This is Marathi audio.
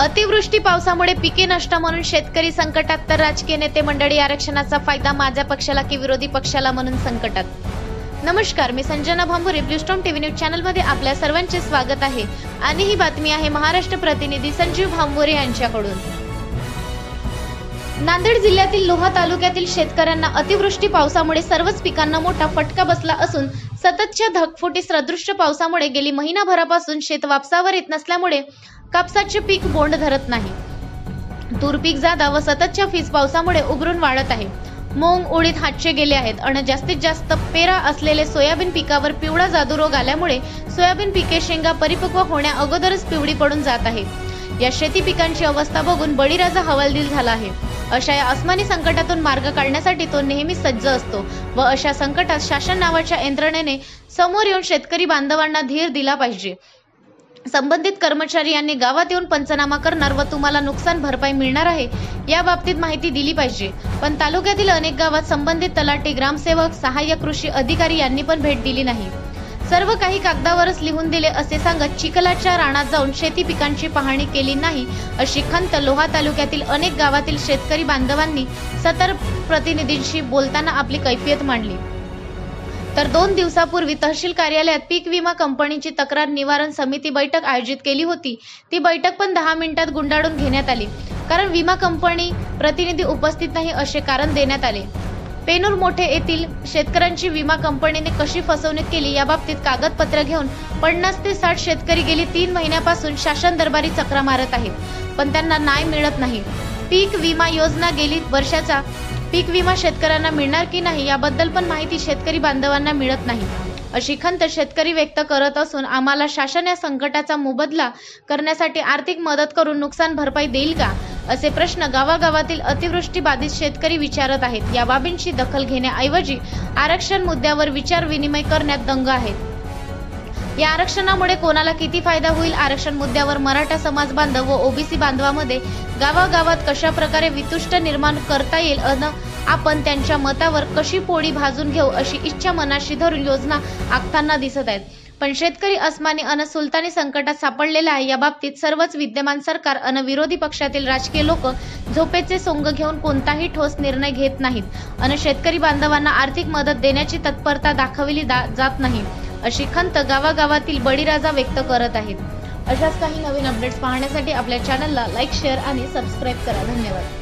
अतिवृष्टी पावसामुळे पिके नष्ट म्हणून शेतकरी संकटात तर राजकीय नेते मंडळी आरक्षणाचा फायदा माझ्या पक्षाला की विरोधी पक्षाला म्हणून संकटात? नमस्कार मी Sanjana Bhambure Bluestone TV news चॅनलमध्ये आपल्या सर्वांचे स्वागत आहे. आणि ही बातमी आहे महाराष्ट्र प्रतिनिधी संजीव भांबुरे यांच्याकडून. नांदेड जिल्ह्यातील लोहा तालुक्यातील शेतकऱ्यांना अतिवृष्टी पावसामुळे सर्वच पिकांना मोठा फटका बसला असून सततच्या धगफुटी सदृश्य पावसामुळे गेली महिनाभरापासून शेत वापसावर येत नसल्यामुळे कापसाचे पीक बोंड धरत नाही. तूरपीक जादा व सततच्या फीज पावसामुळे उघडून वाढत आहे. मोंग उडीद हातचे गेले आहेत. आणि जास्तीत जास्त पेरा असलेले सोयाबीन पिकावर पिवळा जादू रोग आल्यामुळे सोयाबीन पिके शेंगा परिपक्व होण्या अगोदरच पिवळी पडून जात आहे. या शेती पिकांची अवस्था बघून बळीराजा हवालदिल झाला आहे. अशा या अस्मानी संकटातून मार्ग काढण्यासाठी तो नेहमी सज्ज असतो व अशा संकटात शासन नावाच्या यंत्रणेने समोर येऊन शेतकरी बांधवांना धीर दिला पाहिजे. संबंधित कर्मचारी यांनी गावात येऊन पंचनामा करणार व तुम्हाला नुकसान भरपाई मिळणार आहे या बाबतीत माहिती दिली पाहिजे. पण तालुक्यातील अनेक गावात संबंधित तलाठी ग्रामसेवक सहाय्यक कृषी अधिकारी यांनी पण भेट दिली नाही. सर्व काही कागदावरच लिहून दिले असे सांगत चिखलाच्या रानात जाऊन शेती पिकांची पाहणी केली नाही अशी खंत लोहा तालुक्यातील अनेक गावातील शेतकरी बांधवांनी सतर प्रतिनिधींशी बोलताना आपली कैफियत मांडली. तर दोन दिवसापूर्वी तहसील कार्यालयात पीक विमा कंपनीची तक्रार निवारण समिती बैठक आयोजित केली होती. ती बैठक पण दहा मिनिटात गुंडाळून घेण्यात आली. कारण विमा कंपनी प्रतिनिधी उपस्थित नाही असे कारण देण्यात आले. पेनूर मोठे येथील शेतकऱ्यांची विमा कंपनीने कशी फसवणूक केली या बाबतीत कागदपत्र घेऊन पन्नास ते साठ शेतकरी गेली तीन महिन्यापासून शासन दरबारी चक्रा मारत आहेत. पण त्यांना न्याय मिळत नाही. पीक विमा योजना गेली वर्षाचा पीक विमा शेतकऱ्यांना मिळणार की नाही याबद्दल पण माहिती शेतकरी बांधवांना मिळत नाही. अशी खंत शेतकरी व्यक्त करत असून आम्हाला शासन या संकटाचा मोबदला करण्यासाठी आर्थिक मदत करून नुकसान भरपाई देईल का? असे प्रश्न गावागावातील अतिवृष्टी बाधित शेतकरी विचारत आहेत. या बाबींची दखल घेण्याऐवजी आरक्षण मुद्द्यावर विचार विनिमय करण्यात दंग आहेत. या आरक्षणामुळे कोणाला किती फायदा होईल? आरक्षण मुद्द्यावर मराठा समाज बांधव व ओबीसी बांधवामध्ये गावागावात कशा प्रकारे वितुष्ट निर्माण करता येईल अन आपण त्यांच्या मतावर कशी पोळी भाजून घेऊ अशी इच्छा मनाशी धरून योजना आखताना दिसत आहेत. पण शेतकरी अस्मानी अन सुलतानी संकटात सापडलेला आहे. या बाबतीत सर्वच विद्यमान सरकार अन विरोधी पक्षातील राजकीय लोक झोपेचे सोंग घेऊन कोणताही ठोस निर्णय घेत नाहीत. अन शेतकरी बांधवांना आर्थिक मदत देण्याची तत्परता दाखवली दा- जात नाही. अशी खंत गावागावातील बळीराजा व्यक्त करत आहेत. अशाच काही नवीन अपडेट्स पाहण्यासाठी आपल्या चॅनलला लाईक शेअर आणि सबस्क्राईब करा. धन्यवाद.